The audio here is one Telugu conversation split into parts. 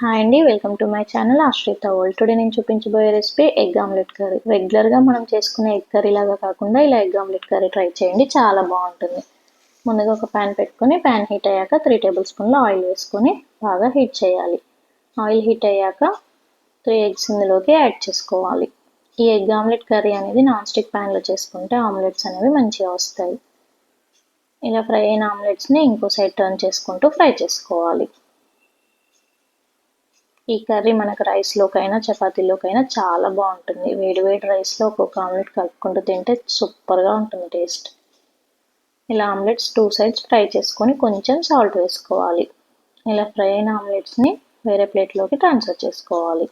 హాయ్ అండి welcome to my channel Ashritha world today నేను చూపించబోయే రెసిపీ ఎగ్ ఆమ్లెట్ కర్రీ రెగ్యులర్గా మనం చేసుకునే ఎగ్ కర్రీ లాగా కాకుండా ఇలా ఎగ్ ఆమ్లెట్ కర్రీ ట్రై చేయండి చాలా బాగుంటుంది. ముందుగా ఒక ప్యాన్ పెట్టుకొని ప్యాన్ హీట్ అయ్యాక త్రీ టేబుల్ స్పూన్ల ఆయిల్ వేసుకొని బాగా హీట్ చేయాలి. ఆయిల్ హీట్ అయ్యాక త్రీ ఎగ్స్ ఇందులోకి యాడ్ చేసుకోవాలి. ఈ ఎగ్ ఆమ్లెట్ కర్రీ అనేది నాన్ స్టిక్ ప్యాన్లో చేసుకుంటే ఆమ్లెట్స్ అనేవి మంచిగా వస్తాయి. ఇలా ఫ్రై అయిన ఆమ్లెట్స్ని ఇంకో సైడ్ టర్న్ చేసుకుంటూ ఫ్రై చేసుకోవాలి. ఈ కర్రీ మనకు రైస్లోకైనా చపాతీలోకైనా చాలా బాగుంటుంది. వేడి వేడి రైస్లో ఒక్కొక్క ఆమ్లెట్ కలుపుకుంటూ తింటే సూపర్గా ఉంటుంది టేస్ట్. ఇలా ఆమ్లెట్స్ టూ సైడ్స్ ఫ్రై చేసుకొని కొంచెం సాల్ట్ వేసుకోవాలి. ఇలా ఫ్రై అయిన ఆమ్లెట్స్ని వేరే ప్లేట్లోకి ట్రాన్స్ఫర్ చేసుకోవాలి.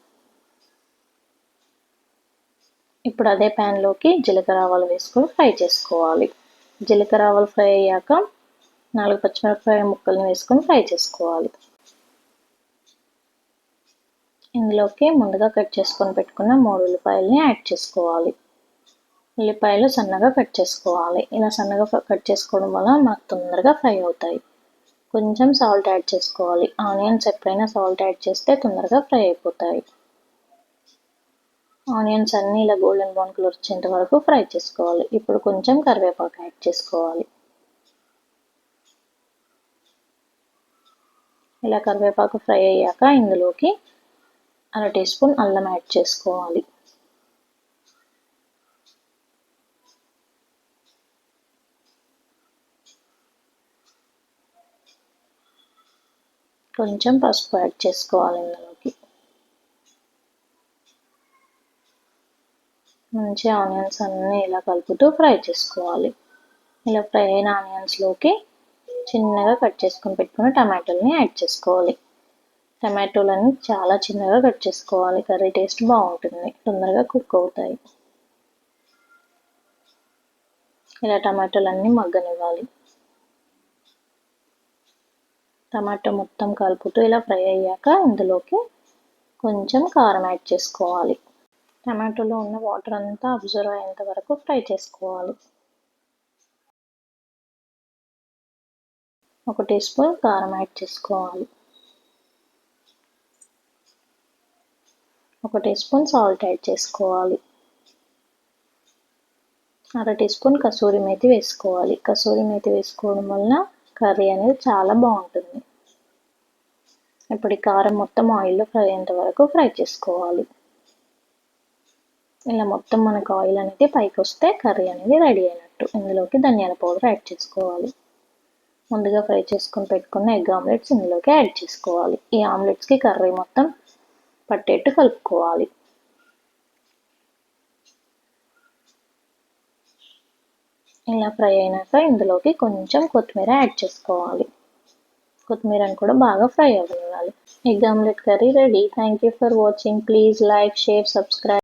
ఇప్పుడు అదే ప్యాన్లోకి జీలకర్ర ఆవాలు వేసుకొని ఫ్రై చేసుకోవాలి. జీలకర్ర ఆవాలు ఫ్రై అయ్యాక నాలుగు పచ్చిమిరపకాయ ముక్కల్ని వేసుకొని ఫ్రై చేసుకోవాలి. ఇందులోకి ముందుగా కట్ చేసుకొని పెట్టుకున్న మూడు ఉల్లిపాయలని యాడ్ చేసుకోవాలి. ఉల్లిపాయలు సన్నగా కట్ చేసుకోవాలి. ఇలా సన్నగా కట్ చేసుకోవడం వల్ల మాకు తొందరగా ఫ్రై అవుతాయి. కొంచెం సాల్ట్ యాడ్ చేసుకోవాలి. ఆనియన్స్ ఎప్పుడైనా సాల్ట్ యాడ్ చేస్తే తొందరగా ఫ్రై అయిపోతాయి. ఆనియన్స్ అన్నీ ఇలా గోల్డెన్ బ్రౌన్ కలర్ వచ్చేంత వరకు ఫ్రై చేసుకోవాలి. ఇప్పుడు కొంచెం కరివేపాకు యాడ్ చేసుకోవాలి. ఇలా కరివేపాకు ఫ్రై అయ్యాక ఇందులోకి అర టీ స్పూన్ అల్లం యాడ్ చేసుకోవాలి. కొంచెం పసుపు యాడ్ చేసుకోవాలి ఇందులోకి. మంచి ఆనియన్స్ అన్నీ ఇలా కలుపుతూ ఫ్రై చేసుకోవాలి. ఇలా ఫ్రై అయిన ఆనియన్స్లోకి చిన్నగా కట్ చేసుకొని పెట్టుకుని టమాటోల్ని యాడ్ చేసుకోవాలి. టమాటోలన్నీ చాలా చిన్నగా కట్ చేసుకోవాలి. కర్రీ టేస్ట్ బాగుంటుంది. తొందరగా కుక్ అవుతాయి. ఇలా టమాటోలన్నీ మగ్గనివ్వాలి. టమాటో మొత్తం కలుపుతూ ఇలా ఫ్రై అయ్యాక ఇందులోకి కొంచెం కారం యాడ్ చేసుకోవాలి. టమాటోలో ఉన్న వాటర్ అంతా అబ్జర్వ్ అయ్యేంత వరకు ఫ్రై చేసుకోవాలి. ఒక టీ స్పూన్ కారం యాడ్ చేసుకోవాలి. ఒక టీ స్పూన్ సాల్ట్ యాడ్ చేసుకోవాలి. అర టీ స్పూన్ కసూరి మేతి వేసుకోవాలి. కసూరి మేతి వేసుకోవడం వలన కర్రీ అనేది చాలా బాగుంటుంది. ఇప్పుడు ఈ కారం మొత్తం ఆయిల్లో ఫ్రై అయ్యేంత వరకు ఫ్రై చేసుకోవాలి. ఇలా మొత్తం మనకు ఆయిల్ అనేది పైకి వస్తే కర్రీ అనేది రెడీ అయినట్టు. ఇందులోకి ధనియాల పౌడర్ యాడ్ చేసుకోవాలి. ముందుగా ఫ్రై చేసుకొని పెట్టుకున్న ఎగ్ ఆమ్లెట్స్ ఇందులోకి యాడ్ చేసుకోవాలి. ఈ ఆమ్లెట్స్కి కర్రీ మొత్తం పట్టేట్టు కలుపుకోవాలి. ఇలా ఫ్రై అయినాక ఇందులోకి కొంచెం కొత్తిమీర యాడ్ చేసుకోవాలి. కొత్తిమీరని కూడా బాగా ఫ్రై అవ్వాలి. Egg omelette curry ready. Thank you for watching please like share subscribe